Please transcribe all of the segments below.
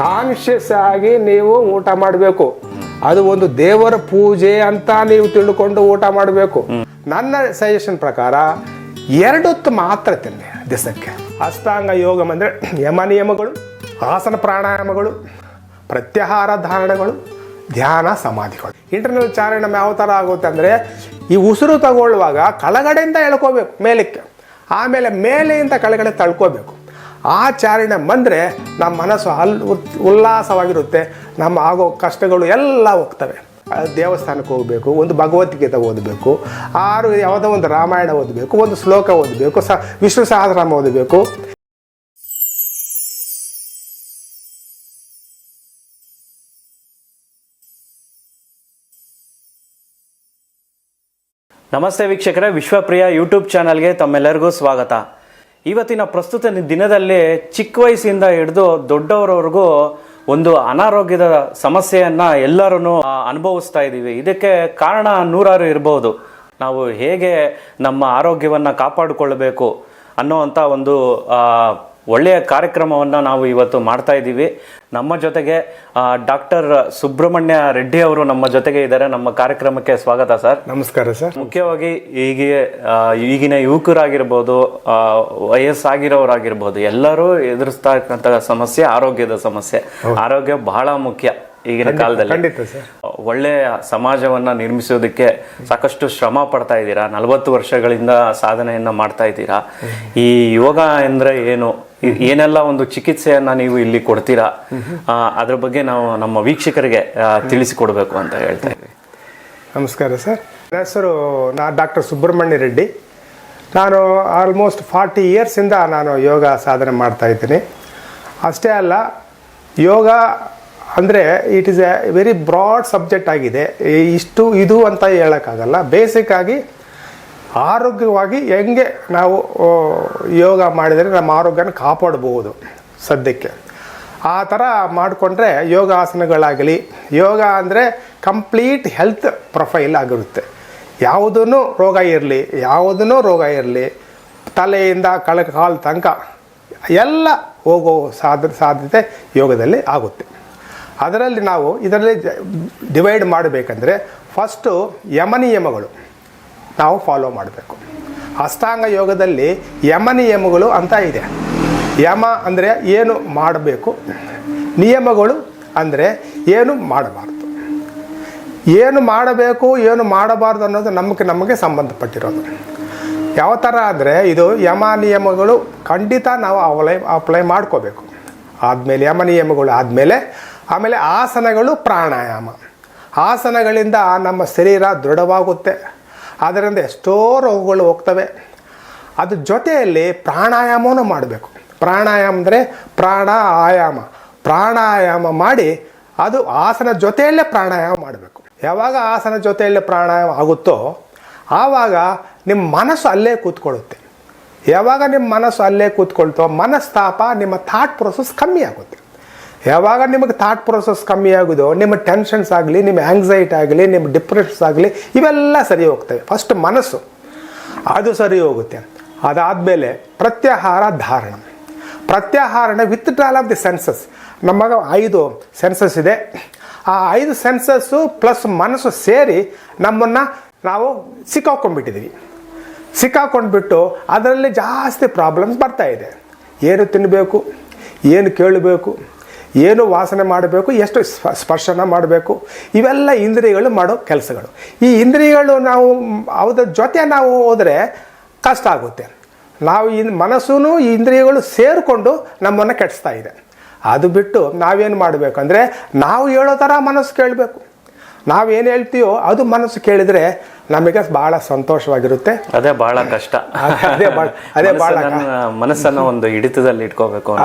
Conscious ಆಗಿ ನೀವು ಊಟ ಮಾಡಬೇಕು. ಅದು ಒಂದು ದೇವರ ಪೂಜೆ ಅಂತ ನೀವು ತಿಳ್ಕೊಂಡು ಊಟ ಮಾಡಬೇಕು. ನನ್ನ ಸಜೆಷನ್ ಪ್ರಕಾರ ಎರಡೊತ್ತು ಮಾತ್ರ ತಿನ್ನಿ ದಿವಸಕ್ಕೆ ಅಷ್ಟಾಂಗ ಯೋಗ ಅಂದರೆ ಯಮ ನಿಯಮಗಳು, ಆಸನ ಪ್ರಾಣಾಯಾಮಗಳು, ಪ್ರತ್ಯಾಹಾರ ಧಾರಣೆಗಳು, ಧ್ಯಾನ ಸಮಾಧಿಗಳು. ಇಂಟರ್ನಲ್ ಚಾರಣ ಯಾವ ಥರ ಆಗುತ್ತೆ ಅಂದರೆ ಈ ಉಸಿರು ತಗೊಳ್ಳುವಾಗ ಕೆಳಗಡೆಯಿಂದ ಎಳ್ಕೋಬೇಕು, ಮೇಲಕ್ಕೆ. ಆಮೇಲೆ ಮೇಲೆಯಿಂದ ಕೆಳಗಡೆ ತಳ್ಕೋಬೇಕು. ಆ ಚಾರಣೆ ಬಂದರೆ ನಮ್ಮ ಮನಸ್ಸು ಅಲ್ಲಿ ಉಲ್ಲಾಸವಾಗಿರುತ್ತೆ, ನಮ್ಮ ಆಗೋ ಕಷ್ಟಗಳು ಎಲ್ಲ ಹೋಗ್ತವೆ. ದೇವಸ್ಥಾನಕ್ಕೆ ಹೋಗಬೇಕು, ಒಂದು ಭಗವದ್ಗೀತೆ ಓದಬೇಕು, ಆರು ಯಾವುದೋ ಒಂದು ರಾಮಾಯಣ ಓದಬೇಕು, ಒಂದು ಶ್ಲೋಕ ಓದಬೇಕು, ಸ ವಿಷ್ಣು ಸಹಸ್ರನಾಮ ಓದಬೇಕು. ನಮಸ್ತೆ ವೀಕ್ಷಕರೇ, ವಿಶ್ವಪ್ರಿಯ ಯೂಟ್ಯೂಬ್ ಚಾನಲ್ಗೆ ತಮ್ಮೆಲ್ಲರಿಗೂ ಸ್ವಾಗತ. ಇವತ್ತಿನ ಪ್ರಸ್ತುತ ದಿನದಲ್ಲಿ ಚಿಕ್ಕ ವಯಸ್ಸಿಂದ ಹಿಡಿದು ದೊಡ್ಡವರವರೆಗೂ ಒಂದು ಅನಾರೋಗ್ಯದ ಸಮಸ್ಯೆಯನ್ನ ಎಲ್ಲರೂ ಅನುಭವಿಸ್ತಾ ಇದ್ದೀವಿ. ಇದಕ್ಕೆ ಕಾರಣ ನೂರಾರು ಇರಬಹುದು ನಾವು ಹೇಗೆ ನಮ್ಮ ಆರೋಗ್ಯವನ್ನು ಕಾಪಾಡಿಕೊಳ್ಳಬೇಕು ಅನ್ನೋವಂಥ ಒಂದು ಒಳ್ಳೆಯ ಕಾರ್ಯಕ್ರಮವನ್ನು ನಾವು ಇವತ್ತು ಮಾಡ್ತಾ ಇದ್ದೀವಿ. ನಮ್ಮ ಜೊತೆಗೆ ಡಾಕ್ಟರ್ ಸುಬ್ರಹ್ಮಣ್ಯ ರೆಡ್ಡಿ ಅವರು ನಮ್ಮ ಜೊತೆಗೆ ಇದ್ದಾರೆ. ನಮ್ಮ ಕಾರ್ಯಕ್ರಮಕ್ಕೆ ಸ್ವಾಗತ ಸರ್. ನಮಸ್ಕಾರ ಸರ್. ಮುಖ್ಯವಾಗಿ ಈಗ ಈಗಿನ ಯುವಕರಾಗಿರ್ಬೋದು ವಯಸ್ಸಾಗಿರೋರಾಗಿರ್ಬೋದು ಎಲ್ಲರೂ ಎದುರಿಸ್ತಾ ಇರ್ತಕ್ಕಂಥ ಸಮಸ್ಯೆ ಆರೋಗ್ಯದ ಸಮಸ್ಯೆ. ಆರೋಗ್ಯ ಬಹಳ ಮುಖ್ಯ ಈಗಿನ ಕಾಲದಲ್ಲಿ. ಒಳ್ಳೆಯ ಸಮಾಜವನ್ನ ನಿರ್ಮಿಸೋದಕ್ಕೆ ಸಾಕಷ್ಟು ಶ್ರಮ ಪಡ್ತಾ ಇದ್ದೀರಾ? ನಲವತ್ತು ವರ್ಷಗಳಿಂದ ಸಾಧನೆಯನ್ನ ಮಾಡ್ತಾ ಇದ್ದೀರಾ? ಈ ಯೋಗ ಅಂದ್ರೆ ಏನು? ಏನೆಲ್ಲ ಒಂದು ಚಿಕಿತ್ಸೆಯನ್ನ ನೀವು ಇಲ್ಲಿ ಕೊಡ್ತೀರಾ? ಅದ್ರ ಬಗ್ಗೆ ನಾವು ನಮ್ಮ ವೀಕ್ಷಕರಿಗೆ ತಿಳಿಸಿಕೊಡ್ಬೇಕು ಅಂತ ಹೇಳ್ತಾ ನಮಸ್ಕಾರ ಸರ್. ನನ್ನ ಹೆಸರು ನಾ ಡಾಕ್ಟರ್ ಸುಬ್ರಹ್ಮಣ್ಯ ರೆಡ್ಡಿ. ನಾನು ಆಲ್ಮೋಸ್ಟ್ ಫಾರ್ಟಿ ಇಯರ್ಸಿಂದ ನಾನು ಯೋಗ ಸಾಧನೆ ಮಾಡ್ತಾ ಇದ್ದೀನಿ. ಅಷ್ಟೇ ಅಲ್ಲ, ಯೋಗ ಅಂದರೆ it is a very broad subject ಆಗಿದೆ. ಇಷ್ಟು, ಇದು ಅಂತ ಹೇಳೋಕ್ಕಾಗಲ್ಲ. ಬೇಸಿಕ್ ಆಗಿ ಆರೋಗ್ಯವಾಗಿ ಹೆಂಗೆ ನಾವು ಯೋಗ ಮಾಡಿದರೆ ನಮ್ಮ ಆರೋಗ್ಯನ ಕಾಪಾಡ್ಬೋದು ಸದ್ಯಕ್ಕೆ. ಆ ಥರ ಮಾಡಿಕೊಂಡ್ರೆ ಯೋಗಾಸನಗಳಾಗಲಿ, ಯೋಗ ಅಂದರೆ ಕಂಪ್ಲೀಟ್ ಹೆಲ್ತ್ ಪ್ರೊಫೈಲ್ ಆಗಿರುತ್ತೆ. ಯಾವುದೂ ರೋಗ ಇರಲಿ ಯಾವುದೂ ರೋಗ ಇರಲಿ, ತಲೆಯಿಂದ ಕಳ, ಕಾಲು ತನಕ ಎಲ್ಲ ಹೋಗೋ ಸಾಧ ಸಾಧ್ಯತೆ ಯೋಗದಲ್ಲಿ ಆಗುತ್ತೆ. ಅದರಲ್ಲಿ ನಾವು ಇದರಲ್ಲಿ ಡಿವೈಡ್ ಮಾಡಬೇಕಂದ್ರೆ, ಫಸ್ಟು ಯಮನಿಯಮಗಳು. ನಾವು ಫಾಲೋ ಮಾಡಬೇಕು. ಅಷ್ಟಾಂಗ ಯೋಗದಲ್ಲಿ ಯಮ ನಿಯಮಗಳು ಅಂತ ಇದೆ. ಯಮ ಅಂದರೆ ಏನು ಮಾಡಬೇಕು? ನಿಯಮಗಳು ಅಂದರೆ ಏನು ಮಾಡಬಾರ್ದು? ಏನು ಮಾಡಬೇಕು, ಏನು ಮಾಡಬಾರ್ದು ಅನ್ನೋದು ನಮಗೆ ನಮಗೆ ಸಂಬಂಧಪಟ್ಟಿರೋದು. ಯಾವ ಥರ ಅಂದರೆ ಇದು ಯಮ ನಿಯಮಗಳು ಖಂಡಿತ ನಾವು ಅವಲೈ ಅಪ್ಲೈ ಮಾಡ್ಕೋಬೇಕು. ಆದಮೇಲೆ ಯಮ ನಿಯಮಗಳು ಆದಮೇಲೆ, ಆಮೇಲೆ ಆಸನಗಳು ಪ್ರಾಣಾಯಾಮ. ಆಸನಗಳಿಂದ ನಮ್ಮ ಶರೀರ ದೃಢವಾಗುತ್ತೆ. ಅದರಿಂದ ಎಷ್ಟೋ ರೋಗಗಳು ಹೋಗ್ತವೆ. ಅದ್ರ ಜೊತೆಯಲ್ಲಿ ಪ್ರಾಣಾಯಾಮವನ್ನು ಮಾಡಬೇಕು. ಪ್ರಾಣಾಯಾಮ ಅಂದರೆ ಪ್ರಾಣ ಆಯಾಮ. ಪ್ರಾಣಾಯಾಮ ಮಾಡಿ ಅದು ಆಸನ ಜೊತೆಯಲ್ಲೇ ಪ್ರಾಣಾಯಾಮ ಮಾಡಬೇಕು. ಯಾವಾಗ ಆಸನ ಜೊತೆಯಲ್ಲೇ ಪ್ರಾಣಾಯಾಮ ಆಗುತ್ತೋ ಆವಾಗ ನಿಮ್ಮ ಮನಸ್ಸು ಅಲ್ಲೇ ಕೂತ್ಕೊಳ್ಳುತ್ತೆ. ಯಾವಾಗ ನಿಮ್ಮ ಮನಸ್ಸು ಅಲ್ಲೇ ಕೂತ್ಕೊಳ್ತೋ ಮನಸ್ತಾಪ ನಿಮ್ಮ ಥಾಟ್ ಪ್ರೊಸೆಸ್ ಕಮ್ಮಿ ಆಗುತ್ತೆ. ಯಾವಾಗ ನಿಮಗೆ ಥಾಟ್ ಪ್ರೊಸೆಸ್ ಕಮ್ಮಿ ಆಗೋದು ನಿಮ್ಮ ಟೆನ್ಷನ್ಸ್ ಆಗಲಿ, ನಿಮ್ಮ ಆಂಗ್ಸೈಟಿ ಆಗಲಿ, ನಿಮ್ಮ ಡಿಪ್ರೆಷನ್ಸ್ ಆಗಲಿ, ಇವೆಲ್ಲ ಸರಿ ಹೋಗ್ತವೆ. ಫಸ್ಟ್ ಮನಸ್ಸು. ಅದು ಸರಿ ಹೋಗುತ್ತೆ. ಅದಾದಮೇಲೆ ಪ್ರತ್ಯಾಹಾರ ಧಾರಣ. ಪ್ರತ್ಯಾಹಾರಣ withdrawal of the senses ನಮಗ ಐದು ಸೆನ್ಸಸ್ ಇದೆ. ಆ ಐದು ಸೆನ್ಸಸ್ಸು ಪ್ಲಸ್ ಮನಸ್ಸು ಸೇರಿ ನಮ್ಮನ್ನು ನಾವು ಸಿಕ್ಕಾಕೊಂಡ್ಬಿಟ್ಟಿದ್ದೀವಿ ಸಿಕ್ಕಾಕೊಂಡ್ಬಿಟ್ಟು ಅದರಲ್ಲಿ ಜಾಸ್ತಿ ಪ್ರಾಬ್ಲಮ್ಸ್ ಬರ್ತಾ ಇದೆ. ಏನು ತಿನ್ನಬೇಕು ಏನು ಕೇಳಬೇಕು? ಏನು ವಾಸನೆ ಮಾಡಬೇಕು, ಎಷ್ಟು ಸ್ಪ- ಸ್ಪರ್ಶನ ಮಾಡಬೇಕು, ಇವೆಲ್ಲ ಇಂದ್ರಿಯಗಳು ಮಾಡೋ ಕೆಲಸಗಳು. ಈ ಇಂದ್ರಿಯಗಳು ನಾವು ಅದರ ಜೊತೆ ನಾವು ಹೋದರೆ ಕಷ್ಟ ಆಗುತ್ತೆ. ನಾವು ಇನ್ ಮನಸ್ಸೂ ಇಂದ್ರಿಯಗಳು ಸೇರಿಕೊಂಡು ನಮ್ಮನ್ನು ಕೆಡಿಸ್ತಾ ಇದೆ. ಅದು ಬಿಟ್ಟು ನಾವೇನು ಮಾಡಬೇಕು ಅಂದರೆ, ನಾವು ಹೇಳೋ ಥರ ಮನಸ್ಸು ಕೇಳಬೇಕು. ನಾವೇನು ಹೇಳ್ತೀವೋ ಅದು ಮನಸ್ಸು ಕೇಳಿದರೆ ನಮಗೆ ಬಹಳ ಸಂತೋಷವಾಗಿರುತ್ತೆ. ಅದೇ ಬಹಳ ಕಷ್ಟ. ಅದೇ- ಅದೇ ಬಾಳ ಮನಸ್ಸನ್ನ ಒಂದು ಹಿಡಿತದಲ್ಲಿ ಇಟ್ಕೋಬೇಕು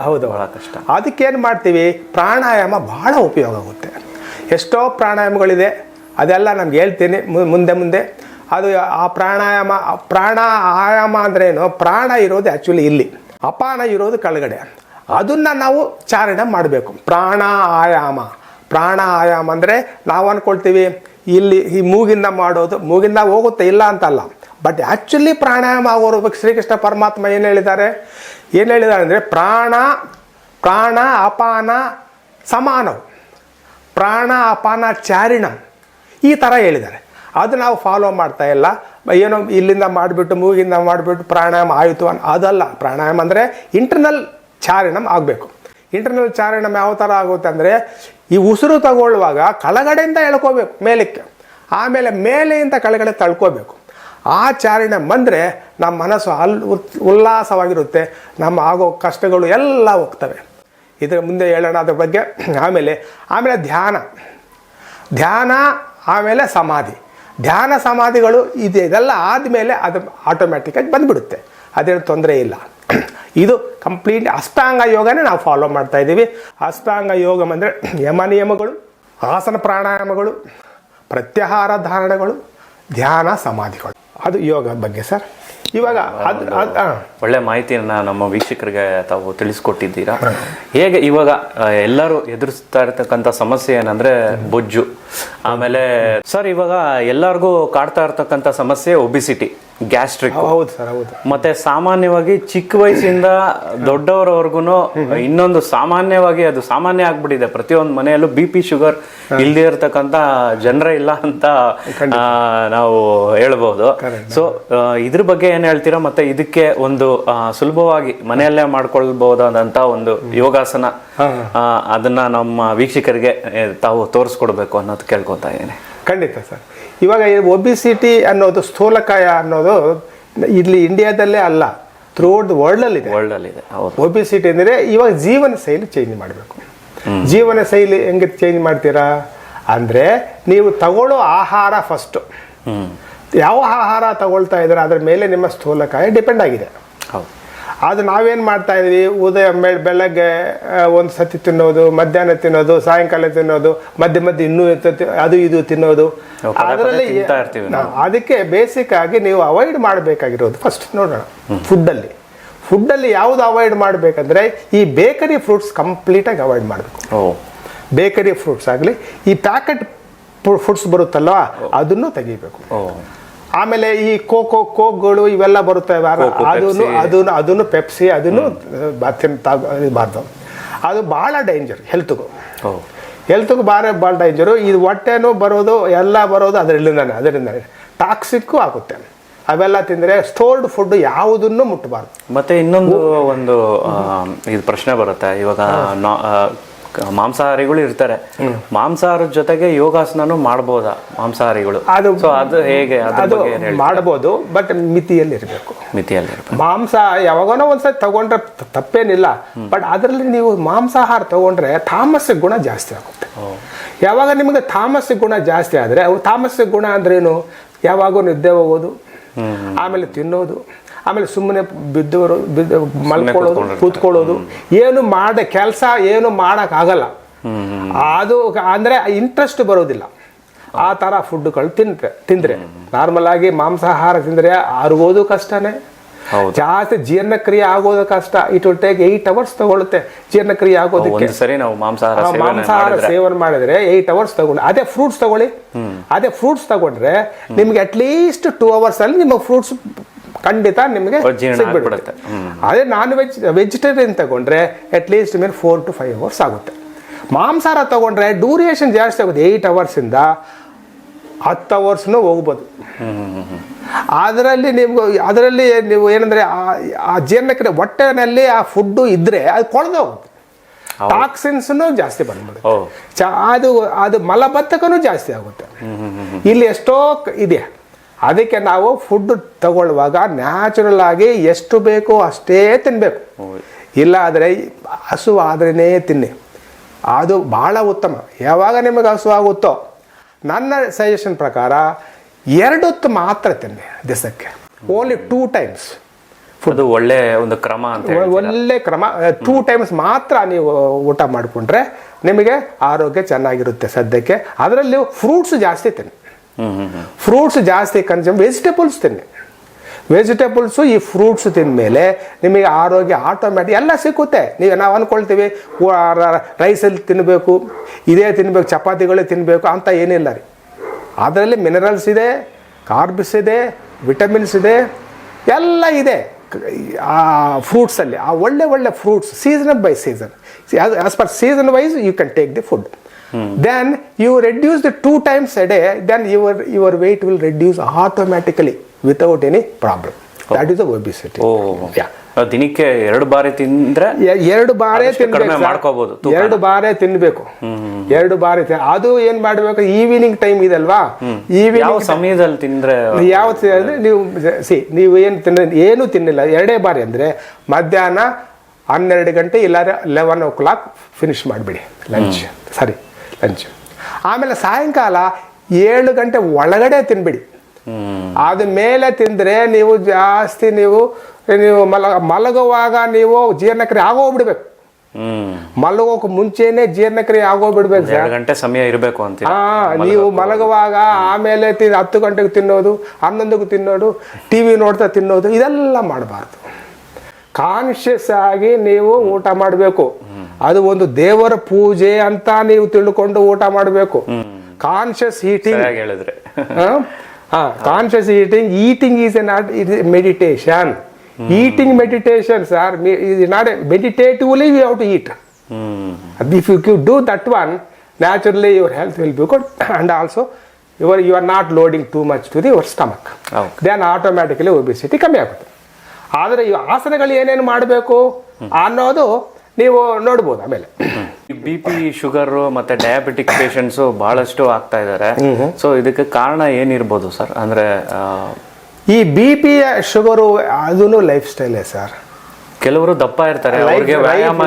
ಹೌದು. ಬಹಳ ಕಷ್ಟ. ಅದಕ್ಕೇನು ಮಾಡ್ತೀವಿ? ಪ್ರಾಣಾಯಾಮ ಬಹಳ ಉಪಯೋಗ ಆಗುತ್ತೆ. ಎಷ್ಟೋ ಪ್ರಾಣಾಯಾಮಗಳಿದೆ ಅದೆಲ್ಲ ನಮ್ಗೆ ಹೇಳ್ತೀನಿ ಮುಂದೆ ಮುಂದೆ. ಅದು ಆ ಪ್ರಾಣಾಯಾಮ ಪ್ರಾಣ ಆಯಾಮ ಅಂದ್ರೇನು ಪ್ರಾಣ ಇರೋದು ಆ್ಯಕ್ಚುಲಿ ಇಲ್ಲಿ. ಅಪಾನ ಇರೋದು ಕೆಳಗಡೆ. ಅದನ್ನು ನಾವು ಚಾರಣೆ ಮಾಡಬೇಕು. ಪ್ರಾಣ ಆಯಾಮ. ಪ್ರಾಣ ಆಯಾಮ ಅಂದರೆ ನಾವು ಅಂದ್ಕೊಳ್ತೀವಿ ಇಲ್ಲಿ ಈ ಮೂಗಿಂದ ಮಾಡೋದು, ಮೂಗಿಂದ ಹೋಗುತ್ತೆ ಇಲ್ಲ ಅಂತಲ್ಲ. ಬಟ್ ಆ್ಯಕ್ಚುಲಿ ಪ್ರಾಣಾಯಾಮ ಆಗೋರು ಶ್ರೀಕೃಷ್ಣ ಪರಮಾತ್ಮ ಏನು ಹೇಳಿದ್ದಾರೆ? ಏನು ಹೇಳಿದ್ದಾರೆ ಅಂದರೆ ಪ್ರಾಣ ಪ್ರಾಣ, ಅಪಾನ, ಸಮಾನವು. ಪ್ರಾಣ, ಅಪಾನ, ಚಾರಿಣ ಈ ಥರ ಹೇಳಿದ್ದಾರೆ. ಅದು ನಾವು ಫಾಲೋ ಮಾಡ್ತಾ ಇಲ್ಲ. ಏನೋ ಇಲ್ಲಿಂದ ಮಾಡಿಬಿಟ್ಟು, ಮೂಗಿಂದ ಮಾಡಿಬಿಟ್ಟು ಪ್ರಾಣಾಯಾಮ ಆಯಿತು ಅನ್ ಅದಲ್ಲ. ಪ್ರಾಣಾಯಾಮ ಅಂದರೆ ಇಂಟರ್ನಲ್ ಚಾರಣಂ ಆಗಬೇಕು. ಇಂಟರ್ನಲ್ ಚಾರಣ ಯಾವ ಥರ ಆಗುತ್ತೆ ಅಂದರೆ ಈ ಉಸಿರು ತಗೊಳ್ಳುವಾಗ ಕೆಳಗಡೆಯಿಂದ ಎಳ್ಕೋಬೇಕು, ಮೇಲಕ್ಕೆ. ಆಮೇಲೆ ಮೇಲೆಯಿಂದ ಕೆಳಗಡೆ ತಳ್ಕೋಬೇಕು. ಆ ಚಾರಣ ಬಂದರೆ ನಮ್ಮ ಮನಸ್ಸು ಅಲ್ ಉಲ್ಲಾಸವಾಗಿರುತ್ತೆ, ನಮ್ಮ ಆಗೋ ಕಷ್ಟಗಳು ಎಲ್ಲ ಹೋಗ್ತವೆ. ಇದರ ಮುಂದೆ ಹೇಳೋಣ ಅದ್ರ ಬಗ್ಗೆ. ಆಮೇಲೆ ಆಮೇಲೆ ಧ್ಯಾನ. ಧ್ಯಾನ, ಆಮೇಲೆ ಸಮಾಧಿ. ಧ್ಯಾನ ಸಮಾಧಿಗಳು ಇದೆ, ಇದೆಲ್ಲ ಆದಮೇಲೆ ಅದು ಆಟೋಮ್ಯಾಟಿಕ್ಕಾಗಿ ಬಂದುಬಿಡುತ್ತೆ. ಅದೇನು ತೊಂದರೆ ಇಲ್ಲ. ಇದು ಕಂಪ್ಲೀಟ್ ಅಷ್ಟಾಂಗ ಯೋಗನೇ ನಾವು ಫಾಲೋ ಮಾಡ್ತಾ ಇದ್ದೀವಿ. ಅಷ್ಟಾಂಗ ಯೋಗ ಅಂದರೆ ಯಮ ನಿಯಮಗಳು ಆಸನ ಪ್ರಾಣಾಯಾಮಗಳು ಪ್ರತ್ಯಾಹಾರ ಧಾರಣೆಗಳು ಧ್ಯಾನ ಸಮಾಧಿಗಳು. ಅದು ಯೋಗ ಬಗ್ಗೆ ಸರ್. ಇವಾಗ ಅದು ಒಳ್ಳೆ ಮಾಹಿತಿಯನ್ನ ನಮ್ಮ ವೀಕ್ಷಕರಿಗೆ ತಾವು ತಿಳಿಸ್ಕೊಟ್ಟಿದ್ದೀರಾ? ಹೇಗೆ ಇವಾಗ ಎಲ್ಲರೂ ಎದುರಿಸ್ತಾ ಇರ್ತಕ್ಕಂಥ ಸಮಸ್ಯೆ ಏನಂದ್ರೆ ಬೊಜ್ಜು. ಆಮೇಲೆ ಸರ್ ಇವಾಗ ಎಲ್ಲರಿಗೂ ಕಾಡ್ತಾ ಇರ್ತಕ್ಕಂಥ ಸಮಸ್ಯೆ ಒಬಿಸಿಟಿ ಗ್ಯಾಸ್ಟ್ರಿಕ್ ಹೌದು ಸರ್ ಹೌದು. ಮತ್ತೆ ಸಾಮಾನ್ಯವಾಗಿ ಚಿಕ್ಕ ವಯಸ್ಸಿಂದ ದೊಡ್ಡವರವರೆಗೂ ಇನ್ನೊಂದು ಸಾಮಾನ್ಯವಾಗಿ ಅದು ಸಾಮಾನ್ಯ ಆಗ್ಬಿಟ್ಟಿದೆ. ಪ್ರತಿಯೊಂದು ಮನೆಯಲ್ಲೂ ಬಿ ಪಿ ಶುಗರ್ ಇಲ್ದೇ ಇರತಕ್ಕಂತ ಜನರೇ ಇಲ್ಲ ಅಂತ ನಾವು ಹೇಳಬಹುದು ಸೊ ಇದ್ರ ಬಗ್ಗೆ ಏನ್ ಹೇಳ್ತೀರಾ? ಮತ್ತೆ ಇದಕ್ಕೆ ಒಂದು ಸುಲಭವಾಗಿ ಮನೆಯಲ್ಲೇ ಮಾಡ್ಕೊಳ್ಬಹುದಾದಂತ ಒಂದು ಯೋಗಾಸನ ಅದನ್ನ ನಮ್ಮ ವೀಕ್ಷಕರಿಗೆ ತಾವು ತೋರಿಸ್ಕೊಡ್ಬೇಕು ಅನ್ನೋದು ಕೇಳ್ಕೊತಾ ಇದ್ದೀನಿ. ಖಂಡಿತ ಸರ್. ಇವಾಗ ಒಬಿಸಿಟಿ ಅನ್ನೋದು ಸ್ಥೂಲಕಾಯ ಅನ್ನೋದು ಇಲ್ಲಿ ಇಂಡಿಯಾದಲ್ಲೇ ಅಲ್ಲ ಥ್ರೂಔಟ್ ದ ವರ್ಲ್ಡಲ್ಲಿ ಇದೆ ವರ್ಲ್ಡ್ ಅಲ್ಲಿ ಇದೆ ಹೌದು. ಒಬಿಸಿಟಿ ಅಂದರೆ ಇವಾಗ ಜೀವನ ಶೈಲಿ ಚೇಂಜ್ ಮಾಡಬೇಕು. ಜೀವನ ಶೈಲಿ ಹೆಂಗೆ ಚೇಂಜ್ ಮಾಡ್ತೀರಾ? ಅಂದರೆ ನೀವು ತಗೊಳ್ಳೋ ಆಹಾರ ಫಸ್ಟು ಯಾವ ಆಹಾರ ತಗೊಳ್ತಾ ಇದ್ರೆ ಅದ್ರ ಮೇಲೆ ನಿಮ್ಮ ಸ್ಥೂಲಕಾಯ ಡಿಪೆಂಡ್ ಆಗಿದೆ. ಹೌದು. ಅದು ನಾವೇನು ಮಾಡ್ತಾ ಇದ್ವಿ ಉದಯ ಮೇಲೆ ಬೆಳಗ್ಗೆ ಒಂದು ಸತಿ ತಿನ್ನೋದು ಮಧ್ಯಾಹ್ನ ತಿನ್ನೋದು ಸಾಯಂಕಾಲ ತಿನ್ನೋದು ಮಧ್ಯ ಮಧ್ಯೆ ಇನ್ನೂ ಅದು ಇದು ತಿನ್ನೋದು. ಅದರಲ್ಲಿ ಅದಕ್ಕೆ ಬೇಸಿಕ್ ಆಗಿ ನೀವು ಅವಾಯ್ಡ್ ಮಾಡಬೇಕಾಗಿರೋದು ಫಸ್ಟ್ ನೋಡೋಣ ಫುಡ್ಡಲ್ಲಿ ಫುಡ್ಡಲ್ಲಿ ಯಾವುದು ಅವಾಯ್ಡ್ ಮಾಡಬೇಕಂದ್ರೆ ಈ ಬೇಕರಿ ಫ್ರೂಟ್ಸ್ ಕಂಪ್ಲೀಟಾಗಿ ಅವಾಯ್ಡ್ ಮಾಡಬೇಕು. ಬೇಕರಿ ಫ್ರೂಟ್ಸ್ ಆಗಲಿ ಈ ಪ್ಯಾಕೆಟ್ ಫುಡ್ಸ್ ಬರುತ್ತಲ್ವ ಅದನ್ನು ತೆಗಿಬೇಕು. ಆಮೇಲೆ ಈ ಕೋಕೋ ಕೋಕ್ಗಳು ಇವೆಲ್ಲ ಬರುತ್ತವೆ. ಅದನ್ನು. ಅದನ್ನು ಅದನ್ನು ಪೆಪ್ಸಿ ಅದನ್ನು ಬಾರ್ದು ಅದು ಭಾಳ ಡೇಂಜರ್ ಹೆಲ್ತ್ಗೂ ಹೆಲ್ತ್ಗೂ ಭಾಳ ಭಾಳ ಡೇಂಜರು ಇದು ಹೊಟ್ಟೆನೂ ಬರೋದು ಎಲ್ಲ ಬರೋದು ಅದರಿಂದನೇ. ಅದರಿಂದನೇ ಟಾಕ್ಸಿಕ್ಕು ಆಗುತ್ತೆ. ಅವೆಲ್ಲ ತಿಂದರೆ ಸ್ಟೋರ್ಡ್ ಫುಡ್ ಯಾವುದನ್ನು ಮುಟ್ಟಬಾರ್ದು ಮತ್ತೆ ಇನ್ನೊಂದು ಒಂದು ಇದು ಪ್ರಶ್ನೆ ಬರುತ್ತೆ. ಇವಾಗ ಮಾಂಸಾಹಾರಿಗಳು ಇರ್ತಾರೆ. ಮಾಂಸಾಹಾರದ ಜೊತೆಗೆ ಯೋಗಾಸನನು ಮಾಡ್ಬೋದಾ ಮಾಂಸಾಹಾರಿಗಳು? ಅದು ಅದು ಹೇಗೆ? ಅದು? ಮಾಡ್ಬೋದು ಬಟ್ ಮಿತಿಯಲ್ಲಿ ಇರಬೇಕು. ಮಿತಿಯಲ್ಲಿ ಮಾಂಸ ಯಾವಾಗನೋ ಒಂದ್ಸತಿ ತಗೊಂಡ್ರೆ ತಪ್ಪೇನಿಲ್ಲ ಬಟ್ ಅದರಲ್ಲಿ ನೀವು ಮಾಂಸಾಹಾರ ತಗೊಂಡ್ರೆ ತಾಮಸ ಗುಣ ಜಾಸ್ತಿ ಆಗುತ್ತೆ. ಯಾವಾಗ ನಿಮಗೆ ತಾಮಸ ಗುಣ ಜಾಸ್ತಿ ಆದರೆ ಅವು ತಾಮಸಿಕ ಗುಣ ಅಂದ್ರೇನು? ಯಾವಾಗೂ ನಿದ್ದೆ ಹೋಗೋದು ಆಮೇಲೆ ತಿನ್ನೋದು ಆಮೇಲೆ ಸುಮ್ಮನೆ ಬಿದ್ದವರು ಬಿದ್ದು ಮಲ್ಕೊಳ್ಳೋದು ಕೂತ್ಕೊಳ್ಳೋದು. ಏನು ಮಾಡ ಕೆಲಸ ಏನು ಮಾಡೋಕ್ಕಾಗಲ್ಲ. ಅದು ಅಂದರೆ ಇಂಟ್ರೆಸ್ಟ್ ಬರೋದಿಲ್ಲ. ಆ ಥರ ಫುಡ್ಗಳು ತಿಂದ್ರೆ ತಿಂದರೆ. ನಾರ್ಮಲ್ ಆಗಿ ಮಾಂಸಾಹಾರ ತಿಂದರೆ ಅರುಗೋದು ಕಷ್ಟನೇ. ಜಾಸ್ತಿ ಜೀರ್ಣಕ್ರಿಯೆ ಆಗೋದು ಕಷ್ಟ. It will take eight hours ತಗೊಳುತ್ತೆ ಜೀರ್ಣಕ್ರಿಯೆ ಆಗೋದಕ್ಕೆ. ಸರಿ ನಾವು ಮಾಂಸಾಹಾರ ಮಾಂಸಾಹಾರ ಮಾಡಿದ್ರೆ. ಸೇವನೆ ಮಾಡಿದ್ರೆ ಏಟ್ ಅವರ್ಸ್ ತಗೊಂಡು ಅದೇ ಫ್ರೂಟ್ಸ್ ತಗೊಳ್ಳಿ. ಅದೇ ಫ್ರೂಟ್ಸ್ ತಗೊಂಡ್ರೆ ನಿಮ್ಗೆ ಅಟ್ಲೀಸ್ಟ್ ಟೂ ಅವರ್ಸ್ ಅಲ್ಲಿ ನಿಮಗೆ ಫ್ರೂಟ್ಸ್ ಖಂಡಿತ ನಿಮಗೆ ಸಿಗ್ಬಿಡುತ್ತೆ. ಅದೇ ನಾನ್ ವೆಜ್ ವೆಜಿಟೇರಿಯನ್ ತಗೊಂಡ್ರೆ ಅಟ್ಲೀಸ್ಟ್ ಮೇಲೆ ಫೋರ್ ಟು ಫೈವ್ ಅವರ್ಸ್ ಆಗುತ್ತೆ. ಮಾಂಸಾಹಾರ ತಗೊಂಡ್ರೆ ಡ್ಯೂರಿಯೇಷನ್ ಜಾಸ್ತಿ ಆಗುತ್ತೆ. ಏಯ್ಟ್ ಅವರ್ಸಿಂದ ಹತ್ತು ಅವರ್ಸ್ನು ಹೋಗ್ಬೋದು. ಅದರಲ್ಲಿ ನಿಮ್ಗೆ ಅದರಲ್ಲಿ ನೀವು ಏನಂದ್ರೆ ಆ- ಜೀರ್ಣಕ್ರಿಯೆ ಹೊಟ್ಟೆನಲ್ಲಿ ಆ ಫುಡ್ಡು ಇದ್ರೆ ಅದು ಕೊಳೆದು ಹೋಗುತ್ತೆ ಟಾಕ್ಸಿನ್ಸ್ನು ಜಾಸ್ತಿ ಬಂದ್ಬಿಡುತ್ತೆ. ಚ ಅದು ಅದು ಮಲಬದ್ಧಕನೂ ಜಾಸ್ತಿ ಆಗುತ್ತೆ. ಇಲ್ಲಿ ಎಷ್ಟೋ ಇದೆ. ಅದಕ್ಕೆ ನಾವು ಫುಡ್ ತಗೊಳ್ಳುವಾಗ ನ್ಯಾಚುರಲ್ ಆಗಿ ಎಷ್ಟು ಬೇಕೋ ಅಷ್ಟೇ ತಿನ್ನಬೇಕು ಇಲ್ಲ ಆದರೆ ಹಸು ಆದ್ರೇ ತಿನ್ನಿ. ಅದು ಭಾಳ ಉತ್ತಮ. ಯಾವಾಗ ನಿಮಗೆ ಹಸು ಆಗುತ್ತೋ? ನನ್ನ ಸಜೆಷನ್ ಪ್ರಕಾರ ಎರಡು ಹೊತ್ತು ಮಾತ್ರ ತಿನ್ನಿ ದಿವಸಕ್ಕೆ ಓನ್ಲಿ ಟೂ ಟೈಮ್ಸ್ ಅದು ಒಳ್ಳೆ ಒಂದು ಕ್ರಮ ಅಂತ ಒಳ್ಳೆ ಕ್ರಮ. ಟೂ ಟೈಮ್ಸ್ ಮಾತ್ರ ನೀವು ಊಟ ಮಾಡಿಕೊಂಡ್ರೆ ನಿಮಗೆ ಆರೋಗ್ಯ ಚೆನ್ನಾಗಿರುತ್ತೆ ಸದ್ಯಕ್ಕೆ. ಅದರಲ್ಲಿ ಫ್ರೂಟ್ಸ್ ಜಾಸ್ತಿ ತಿನ್ನಿ. ಫ್ರೂಟ್ಸ್ ಜಾಸ್ತಿ ಕನ್ಸ್ಯೂಮ್ ವೆಜಿಟೇಬಲ್ಸ್ ತಿನ್ನಿ ವೆಜಿಟೇಬಲ್ಸು ಈ ಫ್ರೂಟ್ಸ್ ತಿಂದಮೇಲೆ ನಿಮಗೆ ಆರೋಗ್ಯ ಆಟೋಮ್ಯಾಟಿಕ್ ಎಲ್ಲ ಸಿಕ್ಕುತ್ತೆ. ನೀವು ನಾವು ಅಂದ್ಕೊಳ್ತೀವಿ ರೈಸಲ್ಲಿ ತಿನ್ನಬೇಕು ಇದೇ ತಿನ್ನಬೇಕು ಚಪಾತಿಗಳೇ ತಿನ್ನಬೇಕು ಅಂತ ಏನಿಲ್ಲ ರೀ. ಅದರಲ್ಲಿ ಮಿನರಲ್ಸ್ ಇದೆ, ಕಾರ್ಬ್ಸ್ ಇದೆ, ವಿಟಮಿನ್ಸ್ ಇದೆ, ಎಲ್ಲ ಇದೆ. ಆ, ಫ್ರೂಟ್ಸಲ್ಲಿ, ಆ ಒಳ್ಳೆ ಒಳ್ಳೆ fruits season by season. As per season wise you can take the food then you reduce the two times a day then your your weight will reduce automatically without any problem that is obesity ದಿನಕ್ಕೆ ಎರಡು ಬಾರಿ ತಿಂದ್ರೆ ಎರಡು ಬಾರಿ ತಿನ್ಬೇಕು. ತೂಕನ. ಎರಡು ಬಾರಿ ತಿನ್ಬೇಕು. ಎರಡು ಬಾರಿ ಅದು ಏನ್ ಮಾಡ್ಬೇಕು? ಈವ್ನಿಂಗ್ ಟೈಮ್ ಇದಲ್ವಾ? ಅಲ್ವಾ ಈವ್ನಿಂಗ್ ಸಮಯದಲ್ಲಿ ತಿಂದ್ರೆ ಯಾವ ನೀವು ಸಿ ನೀವು ಏನು ತಿನ್ನ ಏನು ತಿನ್ನಿಲ್ಲ. ಎರಡೇ ಬಾರಿ ಅಂದ್ರೆ ಮಧ್ಯಾಹ್ನ ಹನ್ನೆರಡು ಗಂಟೆ ಇಲ್ಲಾದ್ರೆ ಲೆವೆನ್ ಓ ಕ್ಲಾಕ್ ಫಿನಿಶ್ ಮಾಡಿಬಿಡಿ ಲಂಚ್ ಸರಿ. ಆಮೇಲೆ ಸಾಯಂಕಾಲ ಏಳು ಗಂಟೆ ಒಳಗಡೆ ತಿನ್ಬಿಡಿ. ಅದ ಮೇಲೆ ತಿಂದರೆ ನೀವು ಜಾಸ್ತಿ ನೀವು ನೀವು ಮಲ ಮಲಗುವಾಗ ನೀವು ಜೀರ್ಣಕ್ರಿಯೆ ಆಗೋಗ್ಬಿಡ್ಬೇಕು. ಮಲಗೋಕೆ ಮುಂಚೆನೆ ಜೀರ್ಣಕ್ರಿಯೆ ಆಗೋಗ್ಬಿಡ್ಬೇಕು ಬಿಡ್ಬೇಕು ಎರಡು ಗಂಟೆ ಸಮಯ ಇರಬೇಕು ಅಂತ ಹಾ ನೀವು ಮಲಗುವಾಗ ಆಮೇಲೆ ತಿ ಹತ್ತು ಗಂಟೆಗೆ ತಿನ್ನೋದು ಹನ್ನೊಂದಕ್ಕೆ ತಿನ್ನೋದು ಟಿ ವಿ ನೋಡ್ತಾ ತಿನ್ನೋದು ಇದೆಲ್ಲ ಮಾಡಬಾರ್ದು. ಕಾನ್ಷಿಯಸ್ ಆಗಿ ನೀವು ಊಟ ಮಾಡಬೇಕು. ಅದು ಒಂದು ದೇವರ ಪೂಜೆ ಅಂತ ನೀವು ತಿಳ್ಕೊಂಡು ಊಟ ಮಾಡಬೇಕು. ಕಾನ್ಶಿಯಸ್ ಈಟಿಂಗ್ ಹೇಳಿದ್ರೆ. ಹಾ? Conscious eating eating is a not meditation eating meditation sir not meditatively we how to eat if you cue do that one naturally your health will be good and also your you are not loading too much to the your stomach then automatically obesity ಕಮ್ಮಿ ಆಗುತ್ತೆ. ಆದರೆ ಈ ಆಸನಗಳು ಏನೇನು ಮಾಡಬೇಕು? ಅನ್ನೋದು ನೀವು ನೋಡ್ಬೋದು ಆಮೇಲೆ. ಬಿ ಪಿ ಶುಗರ್ ಮತ್ತೆ ಡಯಾಬಿಟಿಕ್ ಪೇಷಂಟ್ಸ್ ಬಹಳಷ್ಟು ಆಗ್ತಾ ಇದ್ದಾರೆ ಸೊ ಇದಕ್ಕೆ ಕಾರಣ ಏನಿರ್ಬೋದು ಸರ್? ಅಂದ್ರೆ ಈ ಬಿ ಪಿ ಶುಗರು ಅದೂ ಲೈಫ್ ಸ್ಟೈಲೇ ಸರ್. ಕೆಲವರು ದಪ್ಪ ಇರ್ತಾರೆ ಅವ್ರಿಗೆ ವ್ಯಾಯಾಮ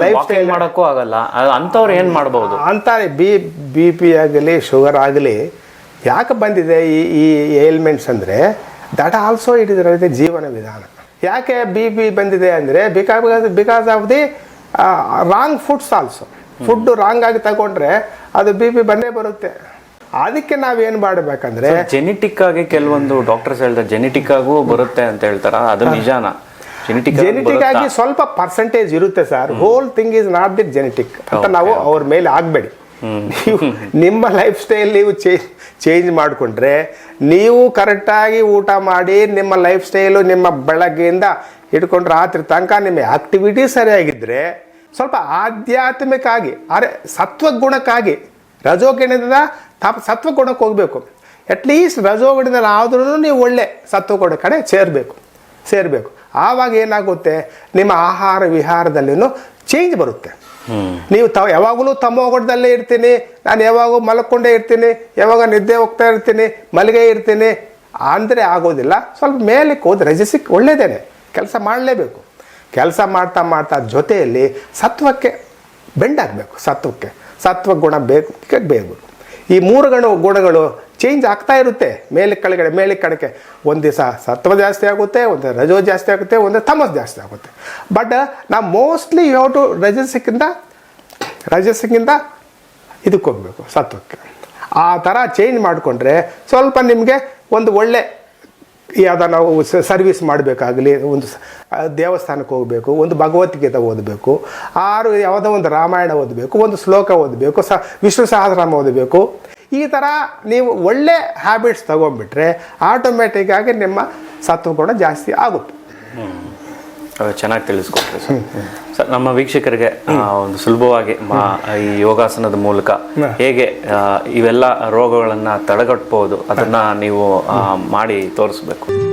ಮಾಡಕ್ಕೂ ಆಗಲ್ಲ. ಅಂಥವ್ರು ಏನ್ ಮಾಡ್ಬೋದು? ಅಂತಾರೆ ಬಿ ಬಿ ಪಿ ಆಗಲಿ ಶುಗರ್ ಆಗಲಿ ಯಾಕೆ ಬಂದಿದೆ ಈ ಈ ಏಲ್ಮೆಂಟ್ಸ್ ಅಂದರೆ ದಟ್ ಆಲ್ಸೋ ಇಟ್ ಇಸ್ ಜೀವನ ವಿಧಾನ. ಯಾಕೆ ಬಿ ಪಿ ಬಂದಿದೆ ಅಂದರೆ because because of the wrong foods also food wrong ಆಗಿ ತಗೊಂಡ್ರೆ ಅದು ಬಿ ಪಿ ಬಂದೇ ಬರುತ್ತೆ. ಅದಕ್ಕೆ ನಾವೇನು ಮಾಡ್ಬೇಕಂದ್ರೆ ಜೆನೆಟಿಕ್ ಆಗಿ ಕೆಲವೊಂದು ಡಾಕ್ಟರ್ಸ್ ಹೇಳ್ತಾರೆ ಜೆನೆಟಿಕ್ ಆಗು ಬರುತ್ತೆ ಅಂತ ಹೇಳ್ತಾರ? ಅದು ನಿಜಾನ? ಜೆನೆಟಿಕ್ ಆಗಿ ಸ್ವಲ್ಪ ಪರ್ಸೆಂಟೇಜ್ ಇರುತ್ತೆ sir whole thing is not the genetic ಅಂತ ನಾವು ಅವ್ರ ಮೇಲೆ ಆಗಬೇಡಿ. ನೀವು ನಿಮ್ಮ ಲೈಫ್ ಸ್ಟೈಲ್ ನೀವು ಚೇಂಜ್ ಮಾಡಿಕೊಂಡ್ರೆ ನೀವು ಕರೆಕ್ಟಾಗಿ ಊಟ ಮಾಡಿ ನಿಮ್ಮ ಲೈಫ್ ಸ್ಟೈಲು ನಿಮ್ಮ ಬೆಳಗ್ಗೆಯಿಂದ ಹಿಡ್ಕೊಂಡು ರಾತ್ರಿ ತನಕ ನಿಮ್ಮ ಆಕ್ಟಿವಿಟಿ ಸರಿಯಾಗಿದ್ದರೆ ಸ್ವಲ್ಪ ಆಧ್ಯಾತ್ಮಿಕ ಆಗಿ ಅರೆ ಸತ್ವಗುಣಕ್ಕಾಗಿ ರಜೋಗಿಣದಿಂದ ತಪ್ ಸತ್ವಗುಣಕ್ಕೆ ಹೋಗಬೇಕು. ಅಟ್ಲೀಸ್ಟ್ ರಜೋಗುಣದಲ್ಲಿ ಆದ್ರೂ ನೀವು ಒಳ್ಳೆ ಸತ್ವಗುಣ ಕಡೆ ಸೇರಬೇಕು ಸೇರಬೇಕು. ಆವಾಗ ಏನಾಗುತ್ತೆ? ನಿಮ್ಮ ಆಹಾರ ವಿಹಾರದಲ್ಲಿನೂ ಚೇಂಜ್ ಬರುತ್ತೆ. ನೀವು ತಾವು ಯಾವಾಗಲೂ ತಮೋಗುಣದಲ್ಲೇ ಇರ್ತೀನಿ ನಾನು ಯಾವಾಗ ಮಲ್ಕೊಂಡೇ ಇರ್ತೀನಿ ಯಾವಾಗ ನಿದ್ದೆ ಹೋಗ್ತಾ ಇರ್ತೀನಿ ಮಲಗೆ ಇರ್ತೀನಿ. ಅಂದರೆ ಆಗೋದಿಲ್ಲ. ಸ್ವಲ್ಪ ಮೇಲಕ್ಕೆ ಹೋದ್ರೆ ರಜಸಿಕ್ ಒಳ್ಳೇದೇನೆ. ಕೆಲಸ ಮಾಡಲೇಬೇಕು. ಕೆಲಸ ಮಾಡ್ತಾ ಮಾಡ್ತಾ ಜೊತೆಯಲ್ಲಿ ಸತ್ವಕ್ಕೆ ಬೆಂಡಾಗಬೇಕು ಸತ್ವಕ್ಕೆ. ಸತ್ವ ಗುಣ ಬೇಕು ಬೇಕು ಈ ಮೂರು ಗಣ ಗುಣಗಳು ಚೇಂಜ್ ಆಗ್ತಾ ಇರುತ್ತೆ. ಮೇಲೆ ಕೆಳಗಡೆ, ಮೇಲೆ ಕಡೆಗೆ ಒಂದು ದಿವಸ ಸತ್ವ ಜಾಸ್ತಿ ಆಗುತ್ತೆ, ಒಂದು ರಜೋ ಜಾಸ್ತಿ ಆಗುತ್ತೆ, ಒಂದು ತಮಸ್ ಜಾಸ್ತಿ ಆಗುತ್ತೆ. ಬಟ್ ನಾವು ಮೋಸ್ಟ್ಲಿ ಯು ಹ್ಯಾವ್ ಟು ರಜಸಿಕ್ಕಿಂದ ರಜಸಿಕ್ಕಿಂದ ಇದಕ್ಕೆ ಹೋಗಬೇಕು, ಸತ್ವಕ್ಕೆ. ಆ ಥರ ಚೇಂಜ್ ಮಾಡಿಕೊಂಡ್ರೆ ಸ್ವಲ್ಪ ನಿಮಗೆ ಒಂದು ಒಳ್ಳೆ ಯಾವುದೋ ನಾವು ಸರ್ವಿಸ್ ಮಾಡಬೇಕಾಗಲಿ, ಒಂದು ದೇವಸ್ಥಾನಕ್ಕೆ ಹೋಗಬೇಕು, ಒಂದು ಭಗವದ್ಗೀತೆ ಓದಬೇಕು, ಆರು ಯಾವುದೋ ಒಂದು ರಾಮಾಯಣ ಓದಬೇಕು, ಒಂದು ಶ್ಲೋಕ ಓದಬೇಕು, ಸ, ವಿಷ್ಣು ಸಹಸ್ರನಾಮ ಓದಬೇಕು. ಈ ಥರ ನೀವು ಒಳ್ಳೆ ಹ್ಯಾಬಿಟ್ಸ್ ತಗೊಂಡ್ಬಿಟ್ರೆ ಆಟೋಮೆಟಿಕ್ ಆಗಿ ನಿಮ್ಮ ಸತ್ವಗುಣ ಜಾಸ್ತಿ ಆಗುತ್ತೆ. ಚೆನ್ನಾಗಿ ತಿಳಿಸ್ಕೊಟ್ರಿ ಸರ್. ಸರ್ ನಮ್ಮ ವೀಕ್ಷಕರಿಗೆ ಒಂದು ಸುಲಭವಾಗಿ ಮಾ- ಈ ಯೋಗಾಸನದ ಮೂಲಕ ಹೇಗೆ ಇವೆಲ್ಲ ರೋಗಗಳನ್ನ ತಡೆಗಟ್ಟಬಹುದು ಅದನ್ನ ನೀವು ಮಾಡಿ ತೋರಿಸ್ಬೇಕು.